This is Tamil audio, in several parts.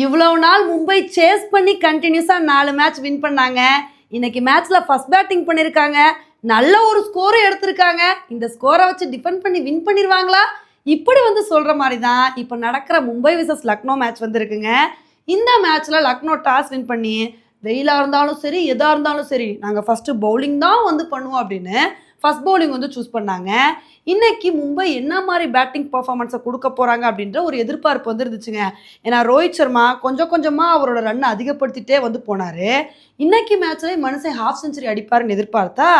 இவ்வளவு நாள் மும்பை சேஸ் பண்ணி கண்டினியூஸாக நாலு மேட்ச் வின் பண்ணாங்க. இன்னைக்கு மேட்ச்சில் ஃபர்ஸ்ட் பேட்டிங் பண்ணியிருக்காங்க நல்ல ஒரு ஸ்கோரை எடுத்திருக்காங்க. இந்த ஸ்கோரை வச்சு டிஃபெண்ட் பண்ணி வின் பண்ணிடுவாங்களா இப்படி வந்து சொல்கிற மாதிரி தான் இப்போ நடக்கிற மும்பை விசஸ் லக்னோ மேட்ச் வந்திருக்குங்க. இந்த மேட்ச்சில் லக்னோ டாஸ் வின் பண்ணி வெயிலாக இருந்தாலும் சரி எதாக இருந்தாலும் சரி நாங்கள் ஃபஸ்ட்டு பவுலிங் தான் வந்து பண்ணுவோம் அப்படின்னு ஃபஸ்ட் பவுலிங் வந்து சூஸ் பண்ணாங்க. இன்னைக்கு மும்பை என்ன மாதிரி பேட்டிங் பர்ஃபார்மன்ஸை கொடுக்க போகிறாங்க அப்படின்ற ஒரு எதிர்பார்ப்பு வந்து இருந்துச்சுங்க ஏன்னா ரோஹித் சர்மா கொஞ்சம் கொஞ்சமாக அவரோட ரன்னை அதிகப்படுத்திட்டே வந்து போனார். இன்னைக்கு மேட்ச்லேயே மனுஷன் ஹாஃப் செஞ்சுரி அடிப்பாருன்னு எதிர்பார்த்தா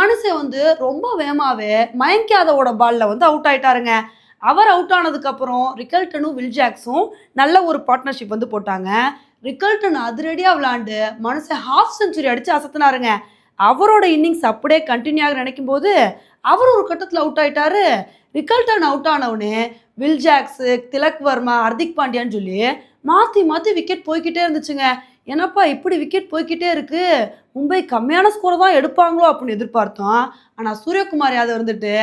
மனுஷன் வந்து ரொம்ப வேகமாகவே மயங்க் யாதவோட பாலில் வந்து அவுட் ஆயிட்டாருங்க. அவர் அவுட் ஆனதுக்கப்புறம் ரிக்கல்டனும் வில் ஜாக்ஸும் நல்ல ஒரு பார்ட்னர்ஷிப் வந்து போட்டாங்க. ரிக்கல்டன் அதிரடியாக விளாண்டு மனுஷன் ஹாஃப் செஞ்சுரி அடித்து அசத்துனாருங்க. அவரோட இன்னிங்ஸ் அப்படியே கண்டினியூ ஆக நினைக்கும் போது அவர் ஒரு கட்டத்தில் அவுட் ஆயிட்டாரு. ரிக்கல்டன் அவுட் ஆனவுடனே வில் ஜாக்ஸு திலக் வர்மா ஹர்திக் பாண்டியான்னு சொல்லி மாற்றி மாற்றி விக்கெட் போய்க்கிட்டே இருந்துச்சுங்க. என்னப்பா இப்படி விக்கெட் போய்க்கிட்டே இருக்கு? மும்பை கம்மியான ஸ்கோரை தான் எடுப்பாங்களோ அப்படின்னு எதிர்பார்த்தோம். ஆனால் சூரியகுமார் யாதவ் இருந்துட்டு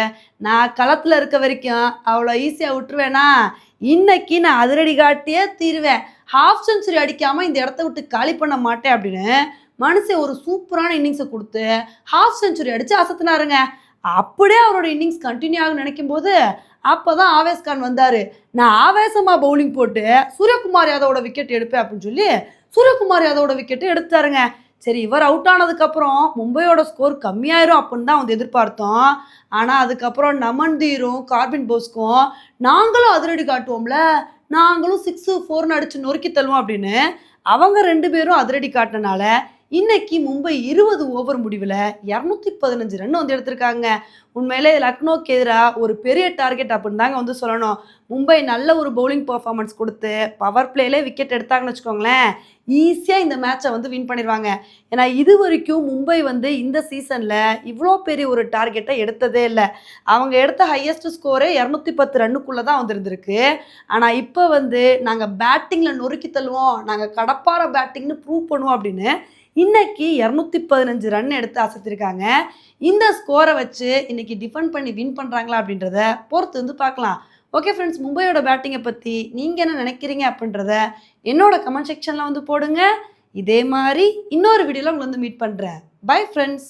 நான் களத்தில் இருக்க வரைக்கும் அவ்வளோ ஈஸியாக விட்டுருவேனா? இன்னைக்கு நான் அதிரடி காட்டியே தீருவேன். ஹாஃப் செஞ்சுரி அடிக்காமல் இந்த இடத்த விட்டு காலி பண்ண மாட்டேன் அப்படின்னு மனுஷன் ஒரு சூப்பரான இன்னிங்ஸை கொடுத்து ஹாஃப் செஞ்சுரி அடித்து அசத்துனாருங்க. அப்படியே அவரோட இன்னிங்ஸ் கண்டினியூ ஆகும் நினைக்கும் போது அப்போ தான் ஆவேஸ் கான் வந்தார். நான் ஆவேசமாக பவுலிங் போட்டு சூரியகுமார் யாதவோட விக்கெட் எடுப்பேன் அப்படின்னு சொல்லி சூரியகுமார் யாதவோட விக்கெட்டு எடுத்தாருங்க. சரி இவர் அவுட் ஆனதுக்கப்புறம் மும்பையோட ஸ்கோர் கம்மியாயிரும் அப்படின்னு தான் வந்து எதிர்பார்த்தோம். ஆனால் அதுக்கப்புறம் நமன் தீரும் கார்பின் போஸ்க்கும் நாங்களும் அதிரடி காட்டுவோம்ல. நாங்களும் சிக்ஸு ஃபோர்னு அடித்து நொறுக்கி தள்ளுவோம் அப்படின்னு அவங்க ரெண்டு பேரும் அதிரடி காட்டினால இன்னைக்கு மும்பை இருபது ஓவர் முடிவில் இரநூத்தி பதினஞ்சு ரன் வந்து எடுத்திருக்காங்க. உண்மையிலே லக்னோக்கு எதிராக ஒரு பெரிய டார்கெட் அப்படின்னு தாங்க வந்து சொல்லணும். மும்பை நல்ல ஒரு பவுலிங் பர்ஃபார்மன்ஸ் கொடுத்து பவர் பிளேலே விக்கெட் எடுத்தாங்கன்னு வச்சுக்கோங்களேன். ஈஸியாக இந்த மேட்சை வந்து வின் பண்ணிடுவாங்க ஏன்னா இது வரைக்கும் மும்பை வந்து இந்த சீசனில் இவ்வளோ பெரிய ஒரு டார்கெட்டை எடுத்ததே இல்லை. அவங்க எடுத்த ஹையஸ்ட் ஸ்கோரே இரநூத்தி பத்து ரன்னுக்குள்ளே தான் வந்திருந்திருக்கு. ஆனால் இப்போ வந்து நாங்கள் பேட்டிங்கில் நொறுக்கி தள்ளுவோம். நாங்கள் கடப்பார பேட்டிங்னு ப்ரூவ் பண்ணுவோம் அப்படின்னு இன்னைக்கு இரநூத்தி பதினஞ்சு ரன் எடுத்து அசத்திருக்காங்க. இந்த ஸ்கோரை வச்சு இன்னைக்கு டிஃபெண்ட் பண்ணி வின் பண்ணுறாங்களா அப்படின்றத பொறுத்து வந்து பார்க்கலாம். ஓகே ஃப்ரெண்ட்ஸ் மும்பையோட பேட்டிங்கை பற்றி நீங்கள் என்ன நினைக்கிறீங்க அப்படின்றத என்னோட கமெண்ட் செக்ஷனில் வந்து போடுங்க. இதே மாதிரி இன்னொரு வீடியோவில் உங்களை வந்து மீட் பண்ணுறேன் பை ஃப்ரெண்ட்ஸ்